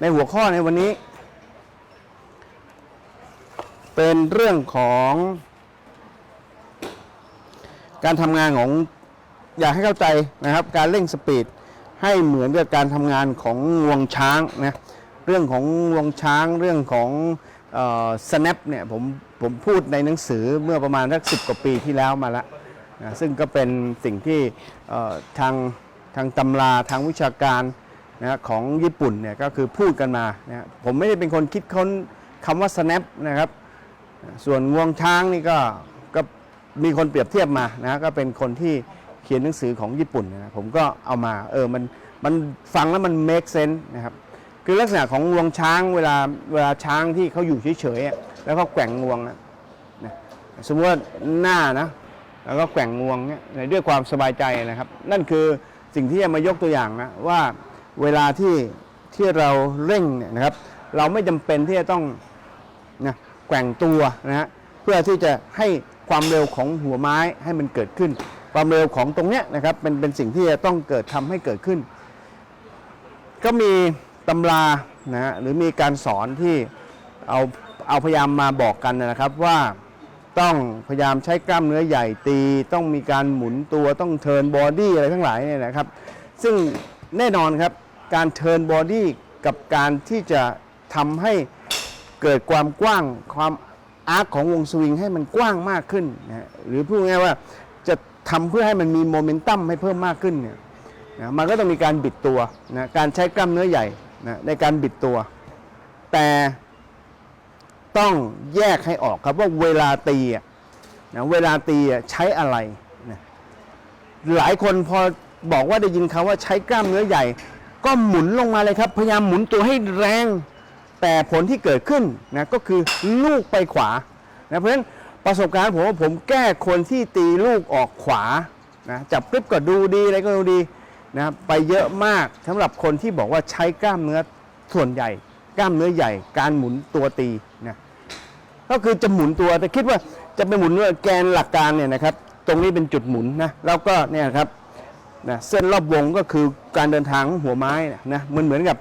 ในหัวข้อในวันนี้ เป็นเรื่องของ การทำงานของอยากให้เข้าใจนะครับ การเร่งสปีดให้เหมือนกับการทำงานของงวงช้างนะเรื่องของงวงช้างเรื่องของออ snap เนี่ยผมผมพูดในหนังสือเมื่อประมาณสักสิกว่าปีที่แล้วมาล้วนะซึ่งก็เป็นสิ่งที่ทางทางตำราทางวิชาการ นะของญี่ปุ่นเนี่ยก็คือพูดกันมานะผมไม่ได้เป็นคนคิดค้นคำว่า snap นะครับ ส่วนงวงช้างนี่ก็ก็มีคนเปรียบเทียบมานะก็เป็นคนที่เขียนหนังสือของญี่ปุ่นนะผมก็เอามาเออมันมันฟังแล้วมัน make sense นะครับคือลักษณะของงวงช้างเวลาเวลาช้างที่เขาอยู่เฉยๆแล้วก็แกว่งงวงนะสมมติว่าหน้านะแล้วก็แกว่งงวงเนี่ยด้วยความสบายใจนะครับ นั่นคือสิ่งที่จะมายกตัวอย่างนะว่า เวลาที่ที่เราเร่งเนี่ยนะครับ เราไม่จำเป็นที่จะต้องนะแกว่งตัวนะฮะเพื่อที่จะให้ความเร็วของหัวไม้ให้มันเกิดขึ้น ความเร็วของตรงเนี้ยนะครับเป็นเป็นสิ่งที่จะต้องเกิดทำให้เกิดขึ้น ก็มีตำรานะฮะหรือมีการสอนที่เอาเอาพยายามมาบอกกันนะครับว่าต้องพยายามใช้กล้ามเนื้อใหญ่ตี ต้องมีการหมุนตัวต้องเทิร์นบอดี้อะไรทั้งหลายเนี่ยนะครับ ซึ่งแน่นอนครับ การเทิร์นบอดี้กับการที่จะทำให้เกิดความกว้างความอาร์คของวงสวิงให้มันกว้างมากขึ้นนะฮะหรือพูดง่ายว่าจะทำเพื่อให้มันมีโมเมนตัมให้เพิ่มมากขึ้นเนี่ยนะมันก็ต้องมีการบิดตัวนะการใช้กล้ามเนื้อใหญ่นะในการบิดตัว แต่ต้องแยกให้ออกครับว่าเวลาตีอะนะเวลาตีอะใช้อะไรนะหลายคนพอบอกว่าได้ยินคำว่าใช้กล้ามเนื้อใหญ่ ก็หมุนลงมาเลยครับ พยายามหมุนตัวให้แรง แต่ผลที่เกิดขึ้นนะก็คือลูกไปขวานะเพราะฉะนั้นประสบการณ์ผมว่าผมแก้คนที่ตีลูกออกขวานะจับกริปก็ดูดีอะไรก็ดูดีนะไปเยอะมากสำหรับคนที่บอกว่าใช้กล้ามเนื้อส่วนใหญ่ กล้ามเนื้อใหญ่ การหมุนตัวตีนะก็คือจะหมุนตัวแต่คิดว่าจะไปหมุนแกนหลักการเนี่ยนะครับ ตรงนี้เป็นจุดหมุนนะแล้วก็เนี่ยครับ นะเส้นรอบวงก็คือการเดินทางของหัวไม้นะมันเหมือนกับ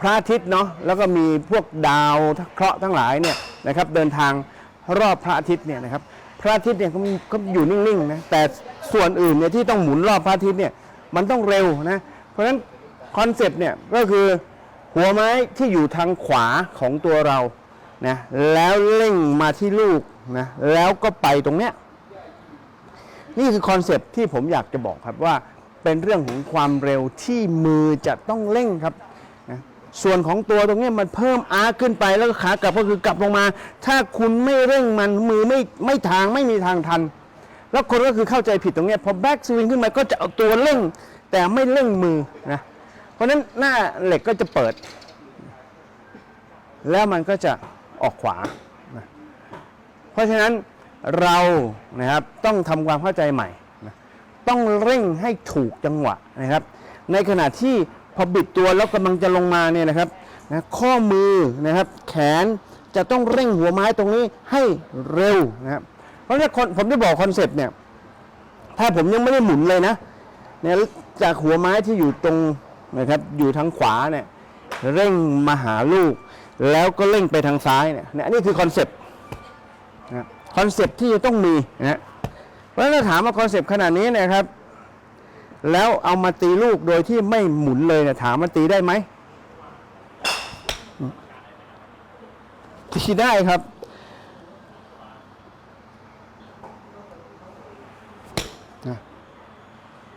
พระอาทิตย์เนาะแล้วก็มีพวกดาวเคราะห์ทั้งหลายเนี่ยนะครับเดินทางรอบพระอาทิตย์เนี่ยนะครับพระอาทิตย์เนี่ยก็มีก็อยู่นิ่งๆนะแต่ส่วนอื่นเนี่ยที่ต้องหมุนรอบพระอาทิตย์เนี่ยมันต้องเร็วนะเพราะฉะนั้นคอนเซปต์เนี่ยก็คือหัวไม้ที่อยู่ทางขวาของตัวเรานะแล้วเร่งมาที่ลูกนะแล้วก็ไปตรงเนี้ย นี่คือคอนเซปที่ผมอยากจะบอกครับว่าเป็นเรื่องของความเร็วที่มือจะต้องเร่งครับนะส่วนของตัวตรงนี้มันเพิ่มอาร์ขึ้นไปแล้วก็ขากลับก็คือกลับลงมา ถ้าคุณไม่เร่งมันมือไม่ไม่ทางไม่มีทางทัน แล้วคนก็คือเข้าใจผิดตรงนี้พอแบ็กสวิงขึ้นมาก็จะเอาตัวเร่ง แต่ไม่เร่งมือนะเพราะฉะนั้นหน้าเหล็กก็จะเปิด แล้วมันก็จะออกขวา เพราะฉะนั้น เรานะครับต้องทำความเข้าใจใหม่นะต้องเร่งให้ถูกจังหวะนะครับ ในขณะที่พอบิดตัวแล้วกำลังจะลงมาเนี่ยนะครับนะข้อมือนะครับ แขนจะต้องเร่งหัวไม้ตรงนี้ให้เร็วนะครับเพราะฉะนั้นผมจะบอกคอนเซปต์เนี่ยถ้าผมยังไม่ได้หมุนเลยนะเนี่ยจากหัวไม้ที่อยู่ตรงนะครับอยู่ทางขวาเนี่ยเร่งมาหาลูก แล้วก็เร่งไปทางซ้ายเนี่ยนี่คือคอนเซปต์ คอนเซปต์ที่จะต้องมีนะเพราะฉะนั้นถ้าถามว่าคอนเซปต์ขนาดนี้นยครับ แล้วเอามาตีลูกโดยที่ไม่หมุนเลยเนะถามมันตีได้ไหมตีได้ครับ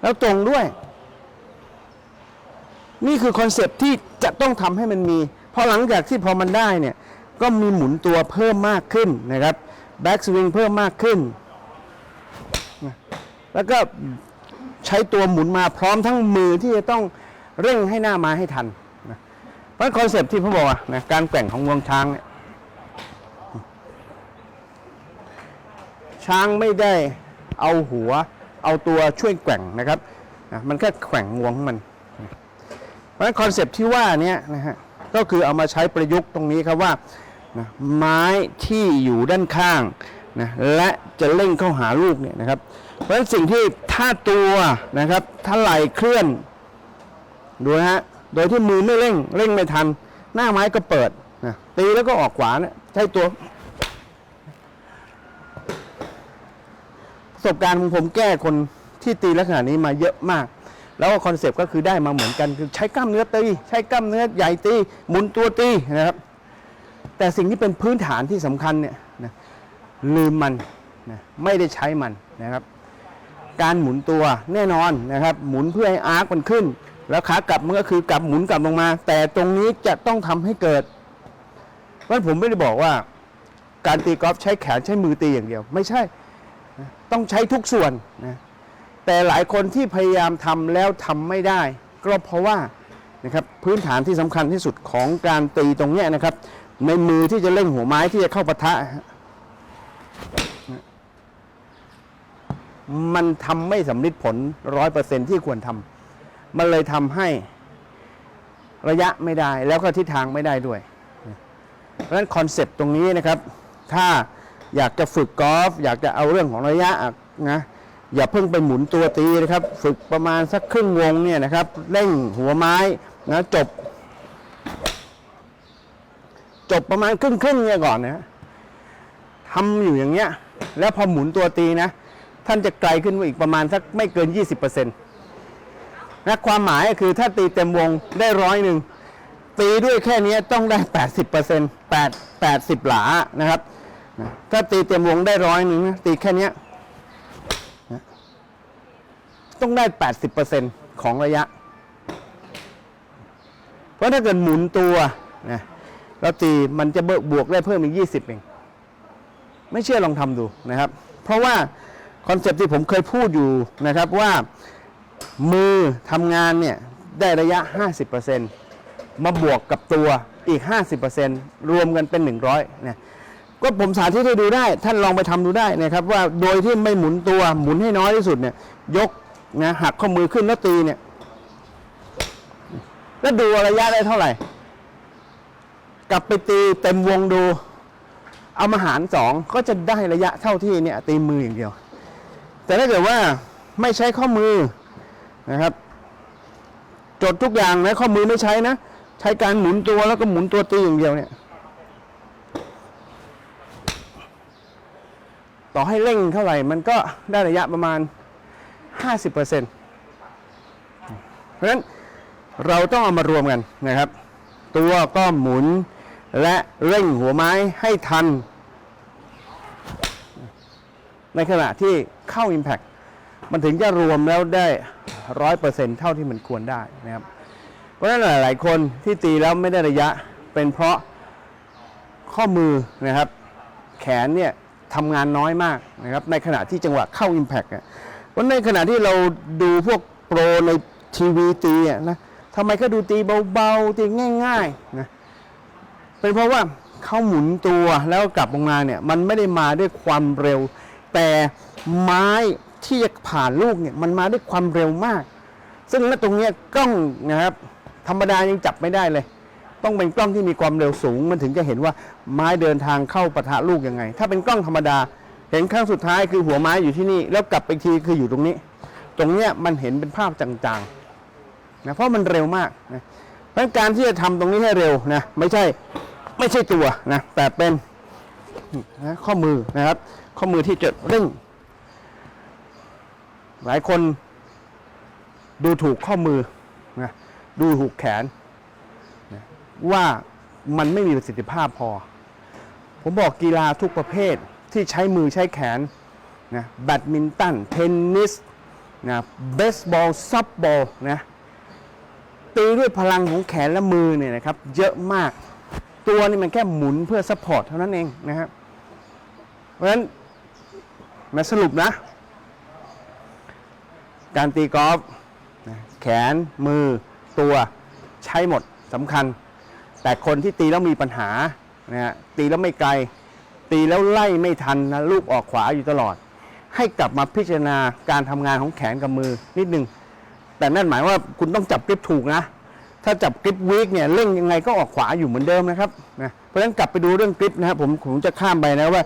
แล้วตรงด้วย นี่คือคอนเซปที่จะต้องทำให้มันมีพอหลังจากที่พอมันได้เนี่ย ก็มีหมุนตัวเพิ่มมากขึ้นนะครับ แบ็กสวิงเพิ่มมากขึ้น แล้วก็ใช้ตัวหมุนมาพร้อมทั้งมือที่จะต้องเร่งให้หน้ามาให้ทันนะเพราะคอนเซปต์ที่ผมบอกอะนะการแกว่งของงวงช้างเนี่ยช้างไม่ได้เอาหัวเอาตัวช่วยแกว่งนะครับนะมันแค่แกว่งงวงของมัน เพราะฉะนั้นคอนเซปต์ที่ว่าเนี้นะฮะก็คือเอามาใช้ประยุกต์ตรงนี้ครับว่า นะไม้ที่อยู่ด้านข้างนะและจะเร่งเข้าหาลูกเนี่ยนะครับ เพราะฉะนั้นสิ่งที่ถ้าตัวนะครับถ้าไหลเคลื่อนดูนะฮะโดยที่มือไม่เร่งเร่งไม่ทัน หน้าไม้ก็เปิดนะตีแล้วก็ออกขวาเนี่ยใช้ตัว ประสบการณ์ของผมแก้คนที่ตีลักษณะนี้มาเยอะมาก แล้วคอนเซปต์ก็คือได้มาเหมือนกันคือใช้กล้ามเนื้อตี ใช้กล้ามเนื้อใหญ่ตีหมุนตัวตีนะครับ แต่สิ่งที่เป็นพื้นฐานที่สำคัญเนี่ยนะลืมมันนะไม่ได้ใช้มันนะครับ การหมุนตัวแน่นอนนะครับ หมุนเพื่อให้อาร์คมันขึ้น แล้วขากลับมันก็คือกลับหมุนกลับลงมา แต่ตรงนี้จะต้องทำให้เกิดเพราะผมไม่ได้บอกว่า การตีกอล์ฟใช้แขนใช้มือตีอย่างเดียว ไม่ใช่ต้องใช้ทุกส่วนนะแต่หลายคนที่พยายามทำแล้วทำไม่ได้ ก็เพราะว่านะครับพื้นฐานที่สำคัญที่สุดของการตีตรงเนี้ยนะครับ ในมือที่จะเล่งหัวไม้ที่จะเข้าปะทะ มันทำไม่สำลิดผลร้อยเปอร์เซ็นที่ควรทำมันเลยทำให้ระยะไม่ได้ แล้วก็ทิศทางไม่ได้ด้วย เพราะฉะนั้นคอนเซปต์ตรงนี้นะครับ ถ้าอยากจะฝึกกอล์ฟอยากจะเอาเรื่องของระยะอะนะอย่าเพิ่งไปหมุนตัวตีนะครับ ฝึกประมาณสักครึ่งวงเนี่ยนะครับเร่งหัวไม้นะจบ จบประมาณครึ่งครึ่งเนี่ยก่อนนะทำอยู่อย่างเงี้ย แล้วพอหมุนตัวตีนะ ท่านจะไกลขึ้นมาอีกประมาณสักไม่เกิน 20%นะความหมายคือถ้าตีเต็มวงได้ร้อยหนึ่งตีด้วยแค่นี้ต้องได้ 80% 8 80 หลานะครับ ถ้าตีเต็มวงได้ร้อยหนึ่งตีแค่นี้ต้องได้ 80%ของระยะ เพราะถ้าเกิดหมุนตัวนะ แล้วตีมันจะบวกได้เพิ่มอีก 20 เอง ไม่เชื่อลองทำดูนะครับ เพราะว่าคอนเซปต์ที่ผมเคยพูดอยู่นะครับว่ามือทำงานเนี่ยได้ระยะ 50%มาบวกกับตัวอีก 50%รวมกันเป็น 100เนี่ยก็ผมสาธิตให้ดูได้ ท่านลองไปทำดูได้นะครับ ว่าโดยที่ไม่หมุนตัวหมุนให้น้อยที่สุดเนี่ย ยกนะหักข้อมือขึ้นแล้วตีเนี่ย แล้วดูระยะได้เท่าไหร่ กลับไปตีเต็มวงดู เอามาหารสองก็จะได้ระยะเท่าที่เนี่ยตีมืออย่างเดียว แต่ถ้าเกิดว่าไม่ใช้ข้อมือนะครับจดทุกอย่างนะข้อมือไม่ใช้นะ ใช้การหมุนตัวแล้วก็หมุนตัวตีอย่างเดียวเนี่ย ต่อให้เร่งเท่าไหร่มันก็ได้ระยะประมาณ 50%เพราะฉะนั้นเราต้องเอามารวมกันนะครับ ตัวก็หมุน และเร่งหัวไม้ให้ทัน ในขณะที่เข้า Impact มันถึงจะรวมแล้วได้ร้อยเปอร์เซ็นเท่าที่มันควรได้นะครับ เพราะฉะนั้นหลาย ๆ คนที่ตีแล้วไม่ได้ระยะเป็นเพราะข้อมือนะครับ แขนเนี่ยทำงานน้อยมากนะครับ ในขณะที่จังหวะเข้า Impact อะเพราะในขณะที่เราดูพวกโปรในทีวีตีอะนะทำไมเขาดูตีเบา ๆ ตีง่าย ๆ นะ เป็นเพราะว่าเขาหมุนตัวแล้วกลับลงมาเนี่ยมันไม่ได้มาด้วยความเร็ว แต่ไม้ที่จะผ่านลูกเนี่ยมันมาด้วยความเร็วมาก ซึ่งณตรงนี้กล้องนะครับธรรมดายังจับไม่ได้เลย ต้องเป็นกล้องที่มีความเร็วสูง มันถึงจะเห็นว่าไม้เดินทางเข้าปะทะลูกยังไง ถ้าเป็นกล้องธรรมดา เห็นครั้งสุดท้ายคือหัวไม้อยู่ที่นี่ แล้วกลับไปทีคืออยู่ตรงนี้ ตรงเนี้ยมันเห็นเป็นภาพจางๆนะเพราะมันเร็วมากนะเพราะการที่จะทำตรงนี้ให้เร็วนะไม่ใช่ ไม่ใช่ตัวนะแต่เป็นนะข้อมือนะครับ ข้อมือที่จะเร่ง หลายคนดูถูกข้อมือนะดูถูกแขนนะว่ามันไม่มีประสิทธิภาพพอ ผมบอกกีฬาทุกประเภทที่ใช้มือใช้แขนนะแบดมินตัน เทนนิสนะเบสบอลซับบอลนะตีด้วยพลังของแขนและมือเนี่ยนะครับ เยอะมาก ตัวนี่มันแค่หมุนเพื่อซัพพอร์ตเท่านั้นเองนะครับเพราะฉะนั้นมาสรุปนะ การตีกอล์ฟแขนมือตัวใช้หมดสำคัญ แต่คนที่ตีแล้วมีปัญหานะฮะตีแล้วไม่ไกล ตีแล้วไล่ไม่ทันนะลูกออกขวาอยู่ตลอด ให้กลับมาพิจารณาการทำงานของแขนกับมือนิดนึง แต่นั่นหมายว่าคุณต้องจับกริปถูกนะ ถ้าจับกริปวีกเนี่ยเร่งยังไงก็ออกขวาอยู่เหมือนเดิมนะครับนะเพราะฉะนั้นกลับไปดูเรื่องกริปนะครับผมผมจะข้ามไปนะว่า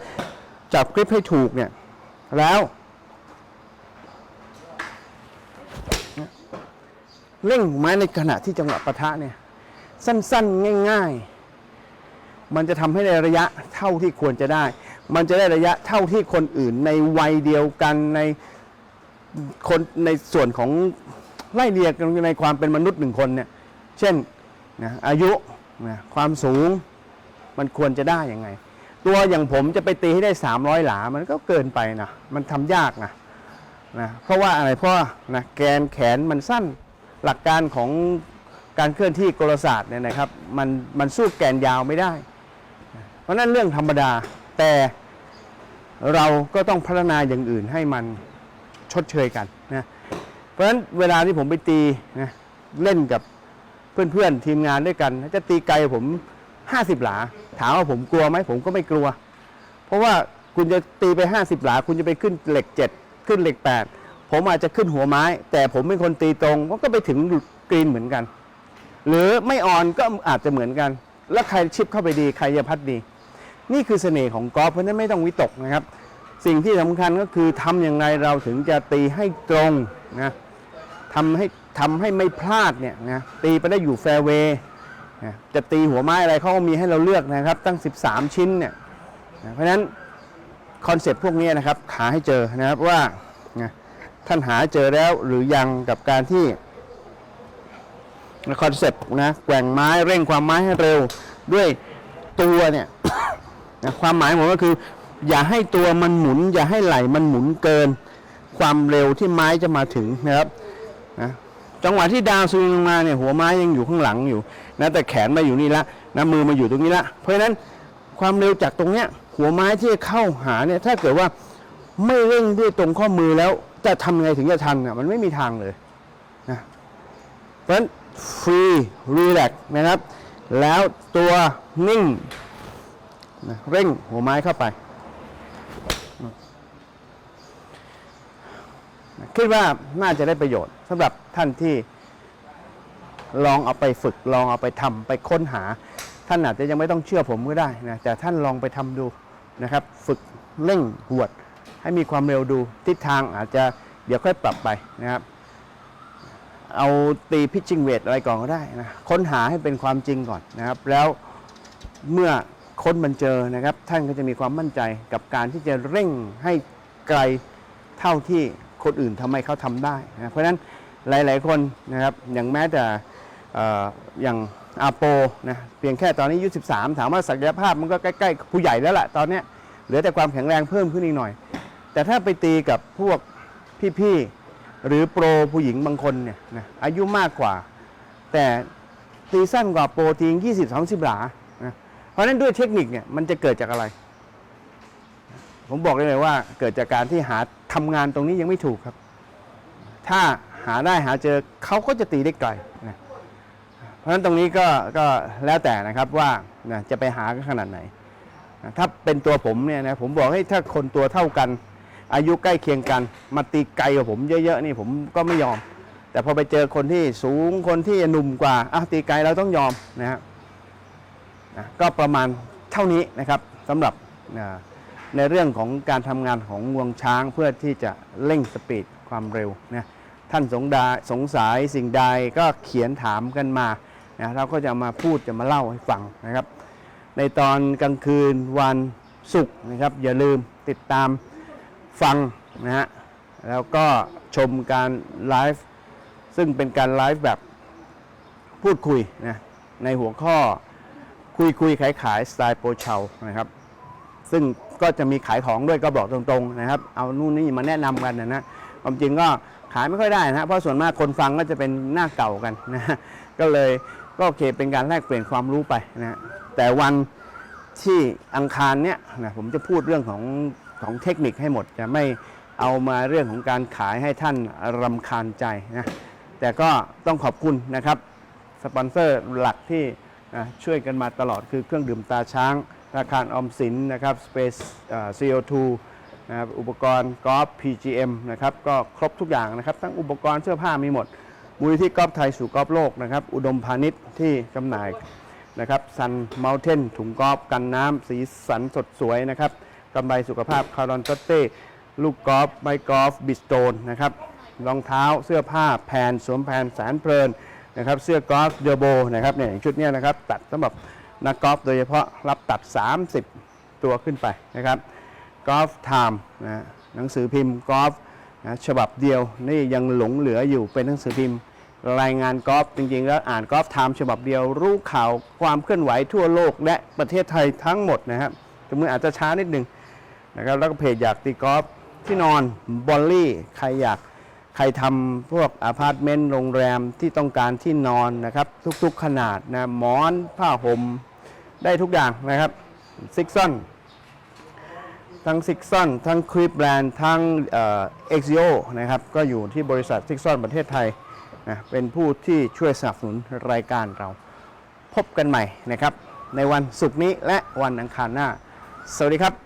จับกริปให้ถูกเนี่ยแล้วเร่งไม้ในขณะที่จังหวะปะทะเนี่ยสั้นๆ ง่าย ๆ มันจะทำให้ได้ระยะเท่าที่ควรจะได้ มันจะได้ระยะเท่าที่คนอื่น ในวัยเดียวกันในคนในส่วนของไล่เรียกในความเป็นมนุษย์หนึ่งคนเนี่ย เช่นนะอายุนะความสูงมันควรจะได้ยังไง ตัวอย่างผมจะไปตีให้ได้ 300 หลา มันก็เกินไปนะมันทำยากนะนะเพราะว่าอะไรเพราะนะแกนแขนมันสั้นหลักการของการเคลื่อนที่กลศาสตร์เนี่ยนะครับมันมันสู้แกนยาวไม่ได้ เพราะฉะนั้นเรื่องธรรมดาแต่เราก็ต้องพัฒนาอย่างอื่นให้มันชดเชยกันนะเพราะฉะนั้นเวลาที่ผมไปตีนะเล่นกับ เพื่อนๆทีมงานด้วยกัน จะตีไกลผม 50 หลา ถามว่าผมกลัวไหมผมก็ไม่กลัว เพราะว่าคุณจะตีไป 50 หลา คุณจะไปขึ้นเหล็ก 7 ขึ้นเหล็ก 8 ผมอาจจะขึ้นหัวไม้ แต่ผมเป็นคนตีตรงมันก็ไปถึงกรีนเหมือนกัน หรือไม่ออนก็อาจจะเหมือนกัน แล้วใครชิปเข้าไปดีใครจะพัดดี นี่คือเสน่ห์ของกอล์ฟเพราะนั้นไม่ต้องวิตกนะครับ สิ่งที่สำคัญก็คือทำอย่างไรเราถึงจะตีให้ตรงนะทำให้ ทำให้ไม่พลาดเนี่ยนะตีไปได้อยู่แฟร์เวย์จะตีหัวไม้อะไรเขาก็มีให้เราเลือกนะครับ ตั้ง 13 ชิ้นเนี่ยนะเพราะฉะนั้นคอนเซปต์พวกนี้นะครับหาให้เจอนะครับว่านะท่านหาเจอแล้วหรือยังกับการที่คอนเซปต์นะแกว่งไม้เร่งความไม้ให้เร็วด้วยตัวเนี่ยนะความหมายผมก็คือ อย่าให้ตัวมันหมุน อย่าให้ไหลมันหมุนเกิน ความเร็วที่ไม้จะมาถึงนะครับ จังหวะที่ดาวสวิงลงมาเนี่ยหัวไม้ยังอยู่ข้างหลังอยู่นะแต่แขนมาอยู่นี่ละนะมือมาอยู่ตรงนี้ละ เพราะฉะนั้นความเร็วจากตรงเนี้ยหัวไม้ที่เข้าหาเนี่ยถ้าเกิดว่าไม่เร่งด้วยตรงข้อมือแล้วจะทำไงถึงจะทันอะมันไม่มีทางเลยนะเพราะฉะนั้นฟรีรีแลกนะครับ แล้วตัวนิ่งนะเร่งหัวไม้เข้าไปนะคิดว่าน่าจะได้ประโยชน์ สำหรับท่านที่ลองเอาไปฝึกลองเอาไปทำไปค้นหา ท่านอาจจะยังไม่ต้องเชื่อผมก็ได้นะแต่ท่านลองไปทำดูนะครับ ฝึกเร่งหวด ให้มีความเร็วดูทิศทางอาจจะเดี๋ยวค่อยปรับไปนะครับ เอาตีพิชชิ่งเวทอะไรก่อนก็ได้นะค้นหาให้เป็นความจริงก่อนนะครับ แล้วเมื่อค้นมันเจอนะครับ ท่านก็จะมีความมั่นใจกับการที่จะเร่งให้ไกลเท่าที่ คนอื่นทำให้เขาทำได้นะเพราะฉะนั้นหลาย ๆ คนนะครับอย่างแม้แต่อย่างอาโปนะเพียงแค่ตอนนี้อายุ13 ถามว่าศักยภาพมันก็ใกล้ ๆ ผู้ใหญ่แล้วล่ะตอนนี้เหลือแต่ความแข็งแรงเพิ่มขึ้นอีกหน่อย แต่ถ้าไปตีกับพวกพี่ๆหรือโปรผู้หญิงบางคนเนี่ยนะอายุมากกว่า แต่ตีสั้นกว่าโปรตีง20 30หลานะเพราะฉะนั้นด้วยเทคนิคเนี่ยมันจะเกิดจากอะไร ผมบอกได้เลยว่าเกิดจากการที่หา ทำงานตรงนี้ยังไม่ถูกครับ ถ้าหาได้หาเจอเขาก็จะตีได้ไกลนะเพราะฉะนั้นตรงนี้ก็ก็แล้วแต่นะครับว่านะจะไปหาขนาดไหนนะถ้าเป็นตัวผมเนี่ยนะผมบอกให้ถ้าคนตัวเท่ากัน อายุใกล้เคียงกัน มาตีไกลกว่าผมเยอะๆนี่ผมก็ไม่ยอม แต่พอไปเจอคนที่สูงคนที่หนุ่มกว่าอะตีไกลเราต้องยอมนะฮะนะก็ประมาณเท่านี้นะครับสำหรับนะ ในเรื่องของการทำงานของงวงช้างเพื่อที่จะเร่งสปีดความเร็วนะท่านสงดาสงสัยสิ่งใดก็เขียนถามกันมานะเราก็จะมาพูดจะมาเล่าให้ฟังนะครับ ในตอนกลางคืนวันศุกร์นะครับ อย่าลืมติดตามฟังนะฮะแล้วก็ชมการไลฟ์ซึ่งเป็นการไลฟ์แบบพูดคุยนะในหัวข้อคุยคุยขายขายสไตล์โปรเชานะครับ ซึ่ง ก็จะมีขายของด้วยก็บอกตรงๆนะครับ เอานู่นนี่มาแนะนำกันนะนะความจริงก็ขายไม่ค่อยได้นะเพราะส่วนมากคนฟังก็จะเป็นหน้าเก่ากันนะก็เลยก็โอเคเป็นการแลกเปลี่ยนความรู้ไปนะแต่วันที่อังคารเนี้ยนะผมจะพูดเรื่องของของเทคนิคให้หมด จะไม่เอามาเรื่องของการขายให้ท่านรำคาญใจนะแต่ก็ต้องขอบคุณนะครับสปอนเซอร์หลักที่ช่วยกันมาตลอดคือเครื่องดื่มตาช้าง ธนาคารออมสินนะครับ Space เอ่อ CO2 นะครับอุปกรณ์กอล์ฟ PGM นะครับก็ครบทุกอย่างนะครับ ทั้งอุปกรณ์เสื้อผ้ามีหมด มูลนิธิกอล์ฟไทยสู่กอล์ฟโลกนะครับ อุดมพาณิชย์ที่จำหน่ายนะครับซันเมลเทนถุงกอล์ฟกันน้ำสีสันสดสวยนะครับกำไรสุขภาพคารอนตเต้ลูกกอล์ฟไม้กอล์ฟบิสโตนนะครับรองเท้าเสื้อผ้าแพนสวมแพนแสนเพลินนะครับ เสื้อกอล์ฟเดอโบนะครับเนี่ยชุดนี้นะครับ ตัดสำหรับ นักกอล์ฟโดยเฉพาะรับตัด 30 ตัวขึ้นไปนะครับกอล์ฟไทม์นะหนังสือพิมพ์กอล์ฟนะฉบับเดียวนี่ยังหลงเหลืออยู่เป็นหนังสือพิมพ์ รายงานกอล์ฟจริงๆ แล้วอ่านกอล์ฟไทม์ฉบับเดียว รู้ข่าวความเคลื่อนไหวทั่วโลกและประเทศไทยทั้งหมดนะครับแต่มืออาจจะช้านิดนึงนะครับแล้วก็เพจอยากตีกอล์ฟที่นอนบอลลี่ใครอยาก ใครทำพวกอพาร์ตเมนต์โรงแรมที่ต้องการที่นอนนะครับ ทุกๆขนาดนะหมอนผ้าห่มได้ทุกอย่างนะครับซิกซอนทั้งซิกซอนทั้งคลิปแบรนด์ทั้งเอ็กซิโอนะครับ ก็อยู่ที่บริษัทซิกซอนประเทศไทยนะเป็นผู้ที่ช่วยสนับสนุนรายการเรา พบกันใหม่นะครับ ในวันศุกร์นี้และวันอังคารหน้า สวัสดีครับ